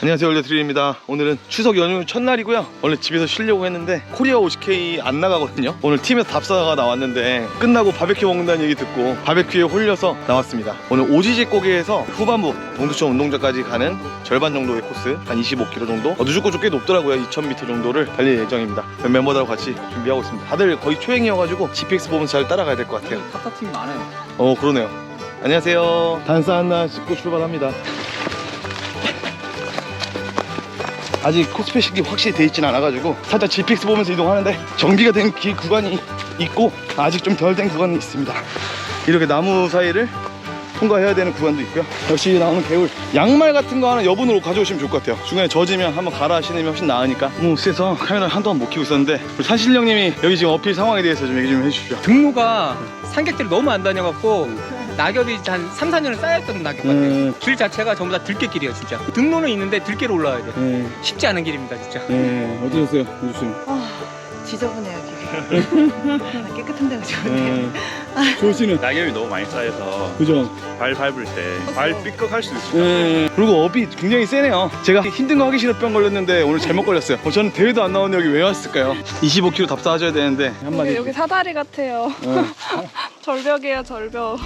안녕하세요. 올려드립니다. 오늘은 추석 연휴 첫날이고요. 원래 집에서 쉬려고 했는데 코리아 50K 안 나가거든요. 오늘 팀에서 답사가 나왔는데 끝나고 바베큐 먹는다는 얘기 듣고 바베큐에 홀려서 나왔습니다. 오늘 오지지 고개에서 후반부 동두천 운동장까지 가는 절반 정도의 코스 한 25km 정도? 어, 누적고 꽤 높더라고요. 2000m 정도를 달릴 예정입니다. 멤버들하고 같이 준비하고 있습니다. 다들 거의 초행이어가지고 GPX 보면서 잘 따라가야 될 것 같아요. 타타팀 많아요. 어 그러네요. 안녕하세요. 단사 하나 짚고 출발합니다 아직 코스페식이 확실히 돼 있진 않아가지고 살짝 GPX 보면서 이동하는데 정비가 된 길 구간이 있고 아직 좀 덜 된 구간이 있습니다. 이렇게 나무 사이를 통과해야 되는 구간도 있고요. 역시 나오는 개울 양말 같은 거 하나 여분으로 가져오시면 좋을 것 같아요. 중간에 젖으면 한번 갈아 신으면 훨씬 나으니까. 너무 쎄서 카메라를 한동안 못 켜고 있었는데 우리 산신령님이 여기 지금 어필 상황에 대해서 좀 얘기 좀 해주십시오. 등로가 산객들이 너무 안 다녀갖고 낙엽이 한 3, 4년을 쌓였던 낙엽 같아요. 음. 길 자체가 전부 다 들깨길이에요, 진짜. 등로는 있는데 들깨로 올라와야 돼. 네, 쉽지 않은 길입니다, 진짜. 네 어떠셨어요 유수님 아, 지저분해요, 길이. 깨끗한 데가 좋은데. 조씨는 낙엽이 너무 많이 쌓여서 그죠 발 밟을 때 발 삐걱할 수도 있어요. 네. 그리고 업이 굉장히 세네요. 제가 힘든 거 하기 싫어 병 걸렸는데 오늘 잘못 걸렸어요. 어, 저는 대회도 안 나오는데 여기 왜 왔을까요? 25km 답사하셔야 되는데 한마디 여기, 여기 사다리 같아요. 어, 절벽이에요, 절벽.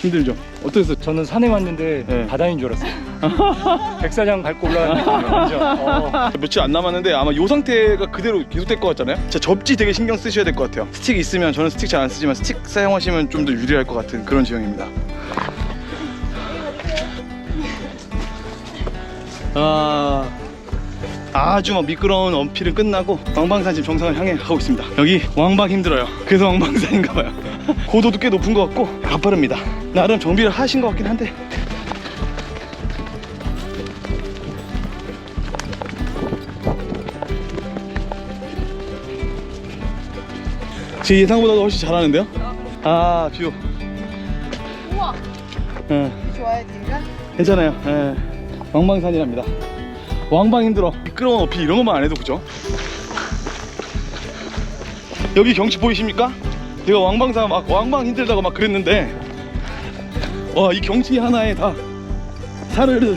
힘들죠. 어떠셨어요? 저는 산에 왔는데 네. 바다인 줄 알았어요. 백사장 밟고 올라가는 느낌이죠. 어. 며칠 안 남았는데 아마 이 상태가 그대로 계속될 것 같잖아요. 진짜 접지 되게 신경 쓰셔야 될 것 같아요. 스틱 있으면 저는 스틱 잘 안 쓰지만 스틱 사용하시면 좀 더 유리할 것 같은 그런 지형입니다. 아 아주 막 미끄러운 언필은 끝나고 왕방산 지금 정상을 향해 가고 있습니다. 여기 왕방 힘들어요. 그래서 왕방산인가 봐요. 고도도 꽤 높은 것 같고 가파릅니다. 나름 정비를 하신 것 같긴 한데 제 예상보다도 훨씬 잘하는데요? 아 뷰. 우와. 응. 좋아요, 길가? 괜찮아요. 예. 왕방산이랍니다. 왕방 힘들어. 미끄러운 어필 이런 것만 안 해도 그죠? 여기 경치 보이십니까? 제가 왕방산 막 왕방 힘들다고 막 그랬는데 와 이 경치 하나에 다 살을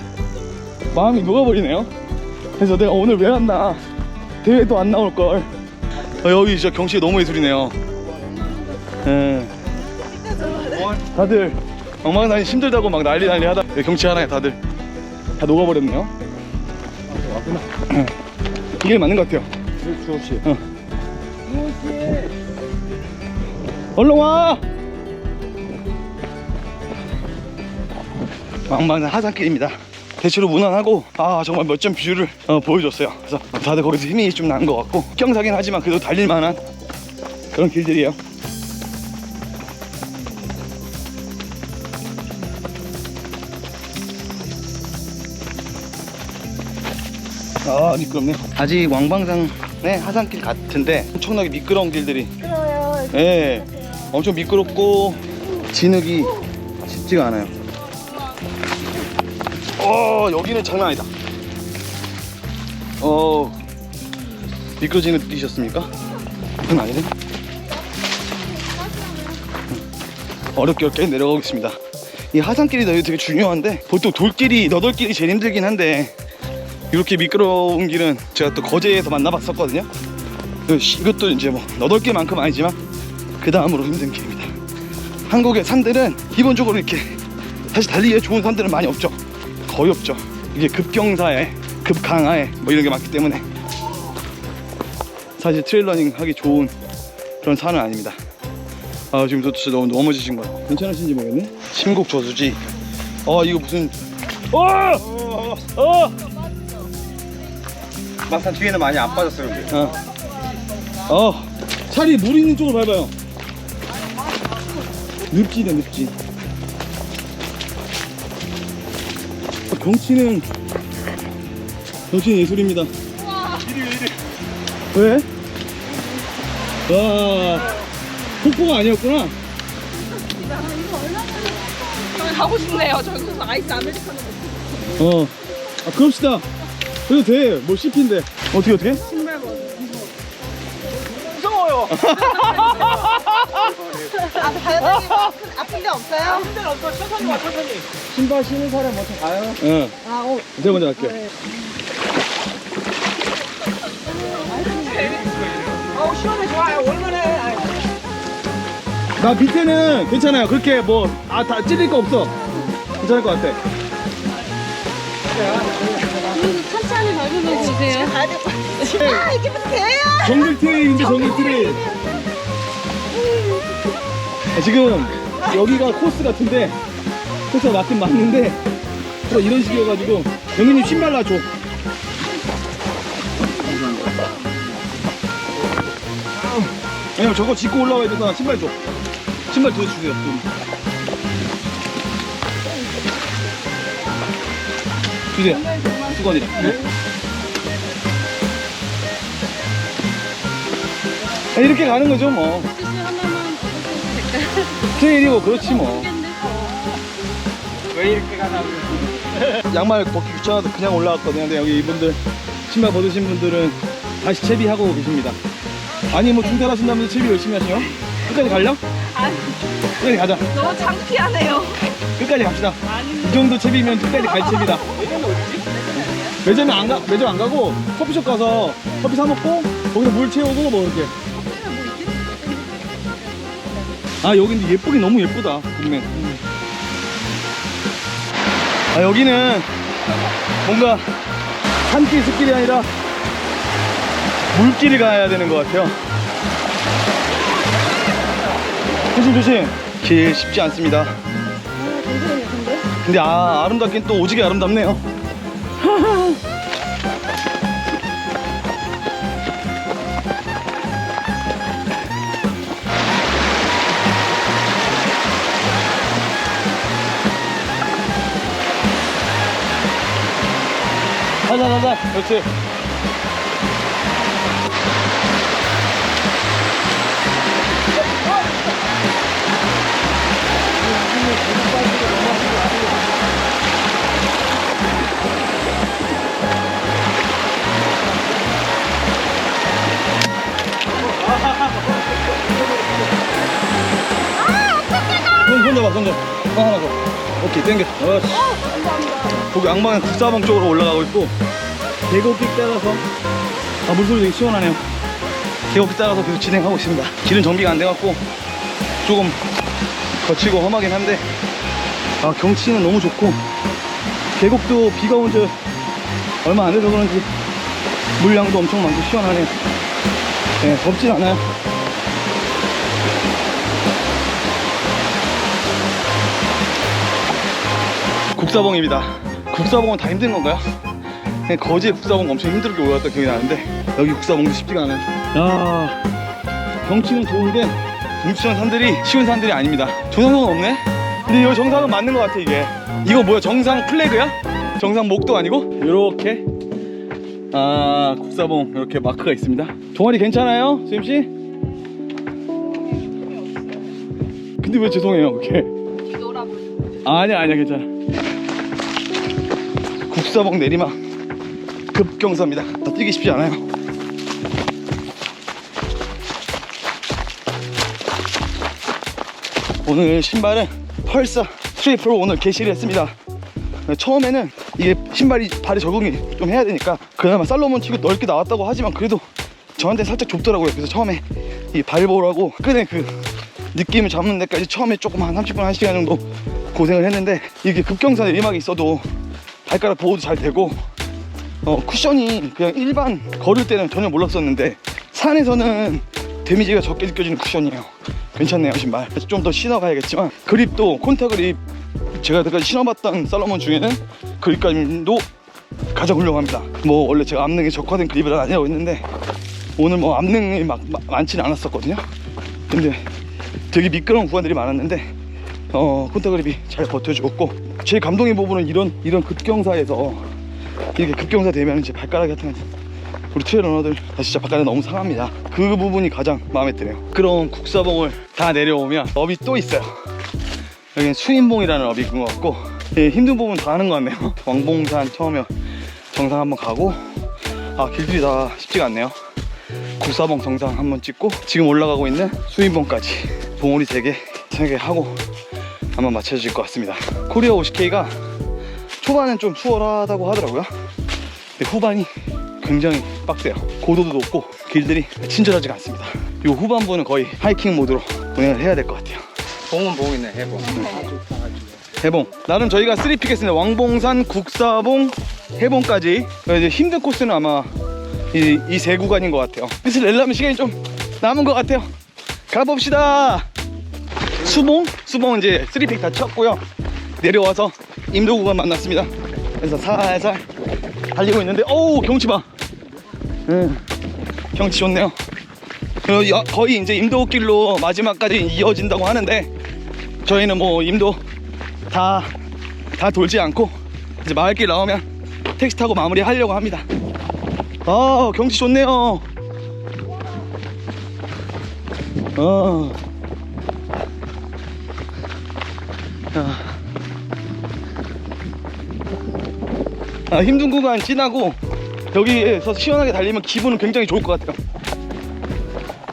마음이 녹아버리네요. 그래서 내가 오늘 왜 왔나 대회도 안 나올 걸. 어, 여기 진짜 경치 너무 예술이네요. 예. 다들 왕방산이 힘들다고 막 난리 난리 하다 네, 경치 하나에 다들 다 녹아버렸네요. 아, 왔구나. 이게 맞는 것 같아요. 주호 씨. 어. 얼른 와! 왕방산 하산길입니다. 대체로 무난하고 아 정말 멋진 뷰를 어, 보여줬어요. 그래서 다들 거기서 힘이 좀 난 것 같고 경사긴 하지만 그래도 달릴 만한 그런 길들이에요. 아 미끄럽네. 아직 왕방산의 하산길 같은데 엄청나게 미끄러운 길들이. 미끄러워요. 예, 엄청 미끄럽고 진흙이 쉽지가 않아요. 어 여기는 장난 아니다. 어 미끄러지는 거 느끼셨습니까? 그건 아니네. 어렵게 어렵게 내려가고 있습니다. 이 하산길이 되게 중요한데 보통 돌길이 너덜길이 제일 힘들긴 한데 이렇게 미끄러운 길은 제가 또 거제에서 만나봤었거든요. 그 시- 이것도 이제 뭐 너덜길만큼 아니지만 그 다음으로 힘든 길입니다. 한국의 산들은 기본적으로 이렇게 사실 달리기에 좋은 산들은 많이 없죠. 거의 없죠. 이게 급경사에 급강하에 뭐 이런 게 많기 때문에 사실 트레일러닝 하기 좋은 그런 산은 아닙니다. 아 지금 저 진짜 너무 넘어지신 거예요. 괜찮으신지 모르겠네. 심곡 저수지. 아 이거 무슨 어! 어! 막상 뒤에는 많이 안 빠졌어요. 근데. 어. 어. 차라리 물 있는 쪽을 밟아요. 늪지네, 늪지. 어, 경치는, 경치는 예술입니다. 왜? 와. 폭포가 아니었구나. 저기 가고 싶네요. 저기 가서 아이스 아메리카노. 어. 아, 그럽시다. 그래도 돼. 뭐 씹힌데. 어떻게, 어떻게? 신발 벗어. 무서워요. 아, 바다님 아픈 데 없어요? 힘들 없어 천천히 와 천천히 신발 신은 사람 먼저 가요. 응. 아, 어. 제가 먼저 갈게요. 네. 어, 시원해 좋아요 얼마나 나 밑에는 괜찮아요. 그렇게 뭐, 아, 다 찔릴 거 없어. 괜찮을 것 같아. 천천히 밟으면 되세요. 어. 아, 이게 무슨 대야? 정글 트레인인데 정글 트레인. 아, 지금 여기가 코스 같은데 코스가 맞긴 맞는데 또 이런 식이어가지고 영민님 신발 놔줘. 왜냐면 저거 짚고 올라와야 돼서 신발 줘. 신발 더 주세요. 좀. 주세요. 수건이랑. 아, 이렇게 가는 거죠 뭐. 트레일이고 그렇지 뭐. 왜 이렇게 가나? 양말 벗기 귀찮아서 그냥 올라왔거든요. 근데 여기 이분들 신발 벗으신 분들은 다시 채비하고 계십니다. 아니 뭐 중탈하신다면 서 채비 열심히 하시요? 끝까지 갈려? 아니. 끝까지 가자. 너무 창피하네요. 끝까지 갑시다. 이 정도 채비면 끝까지 갈 채비다. 매점에 안 가, 매점 안 가고 커피숍 가서 커피 사 먹고 거기서 물 채우고 뭐 이렇게. 아 여기 근데 예쁘긴 너무 예쁘다 동네. 아 여기는 뭔가 산길 숲길이 아니라 물길을 가야 되는 것 같아요. 조심 조심. 길 쉽지 않습니다. 근데 아 아름답긴 또 오지게 아름답네요. 가자 가자. 그렇지. 손, 손 잡아 손 잡아. 손 하나 더. 오케이 땡겨. 어씨 거기 양방은 국사봉 쪽으로 올라가고 있고 계곡길 따라서 아 물소리 되게 시원하네요. 계곡길 따라서 계속 진행하고 있습니다. 길은 정비가 안 돼갖고 조금 거치고 험하긴 한데 아 경치는 너무 좋고 계곡도 비가 온 지 얼마 안 돼서 그런지 물량도 엄청 많고 시원하네요. 네, 덥진 않아요. 국사봉입니다 국사봉은 다 힘든 건가요? 그냥 거제 국사봉 엄청 힘들게 올라갔다 기억이 나는데 여기 국사봉도 쉽지가 않아요. 야. 경치는 좋은데 동치원 산들이 쉬운 산들이 아닙니다. 조상은 없네? 근데 이 정상은 맞는 것 같아 이게. 이거 뭐야 정상 플래그야? 정상 목도 아니고? 이렇게. 아 국사봉 이렇게 마크가 있습니다. 종아리 괜찮아요 수임씨? 근데 왜 죄송해요 그렇게 아니야 아니야 괜찮아 국사봉 내리막 급경사입니다. 뛰기 쉽지 않아요. 오늘 신발은 펄사 트리플 오늘 개시를 했습니다. 처음에는 이게 신발이 발에 적응이 좀 해야 되니까 그나마 살로몬 치고 넓게 나왔다고 하지만 그래도 저한테 살짝 좁더라고요. 그래서 처음에 이 발볼하고 끈의 그 느낌을 잡는 데까지 처음에 조금 한 30분 1시간 정도 고생을 했는데 이게 급경사 내리막이 있어도 발가락 보호도 잘 되고 어, 쿠션이 그냥 일반 걸을 때는 전혀 몰랐었는데 산에서는 데미지가 적게 느껴지는 쿠션이에요. 괜찮네요 신발. 좀 더 신어가야겠지만 그립도 콘타 그립. 제가 여태까지 신어봤던 살로몬 중에는 그립감도 가장 훌륭합니다. 뭐 원래 제가 암능에 적화된 그립은 아니라고 했는데 오늘 뭐 암능이 막 마- 많지는 않았었거든요. 근데 되게 미끄러운 구간들이 많았는데 어 콘타 그립이 잘 버텨주었고 제일 감동의 부분은 이런 이런 급경사에서 이렇게 급경사 되면 이제 발가락 같은 거 우리 트레이너들 다 진짜 발가락 너무 상합니다. 그 부분이 가장 마음에 드네요. 그런 국사봉을 다 내려오면 업이 또 있어요. 여기는 수인봉이라는 업이 있는 것 같고 예, 힘든 부분 다 하는 것 같네요. 왕봉산 처음에 정상 한번 가고 아 길들이 다 쉽지가 않네요. 국사봉 정상 한번 찍고 지금 올라가고 있는 수인봉까지 봉우리 3개 3개 하고 한번 맞춰질 것 같습니다 코리아 50K가 초반은 좀 수월하다고 하더라고요 근데 후반이 굉장히 빡세요 고도도 높고 길들이 친절하지가 않습니다 이 후반부는 거의 하이킹 모드로 운행을 해야 될 것 같아요. 봉은 봉이네 해봉. 해봉. 나름 저희가 3픽 했습니다. 왕봉산, 국사봉, 해봉까지. 이제 힘든 코스는 아마 이세 구간인 것 같아요. 끝을 내려면 시간이 좀 남은 것 같아요. 가봅시다. 수봉? 수봉은 이제 3픽 다 쳤고요. 내려와서 임도 구간 만났습니다. 그래서 살살 달리고 있는데, 어우, 경치 봐. 응, 경치 좋네요. 거의 이제 임도길로 마지막까지 이어진다고 하는데, 저희는 뭐 임도 다, 다 돌지 않고 이제 마을길 나오면 택시 타고 마무리 하려고 합니다. 아, 경치 좋네요. 아. 아, 힘든 구간 지나고 여기에서 시원하게 달리면 기분은 굉장히 좋을 것 같아요.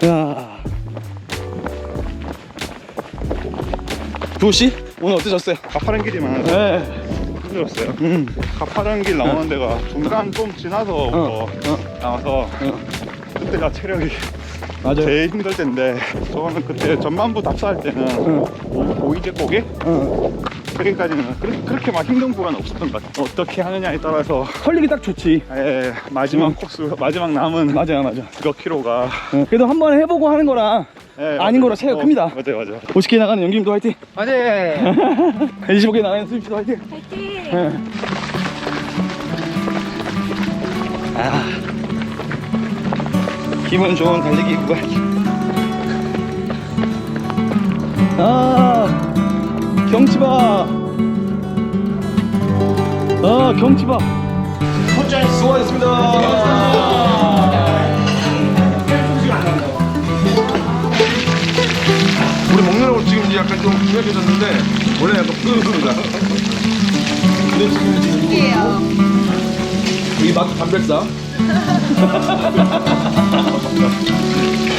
야. 조씨 오늘 어떠셨어요? 가파른 길이만 네. 힘들었어요. 음. 가파른 길 나오는 데가 중간 좀 지나서 어, 어, 나와서 어. 그때가 체력이 맞아요. 제일 힘들 때인데 저는 그때 전반부 답사할 때는 응. 오, 이제 고개 어. 거기까지는 그렇게, 그렇게 막 힘든 구간 없었던 것 같아요. 어떻게 하느냐에 따라서 털리기 딱 좋지. 예, 마지막 응. 코스 마지막 남은 맞아요, 맞아. 몇 킬로가 어, 그래도 한 번 해보고 하는 거랑 예, 아닌 맞아요. 거랑 차이가 큽니다. 맞아요, 맞아요. 50개 나가는 연기님도 화이팅! 어제 25개 나가는 수입씨도 화이팅! 파이팅! 예. 아. 기분 좋은 달리기 구간. 아, 경치 봐. 아, 경치 봐. 수고하셨습니다. 우리 먹느라고 지금 이제 약간 좀 심해졌는데 원래 약간 부드럽습니다. 신기해요. 이맛 담백사.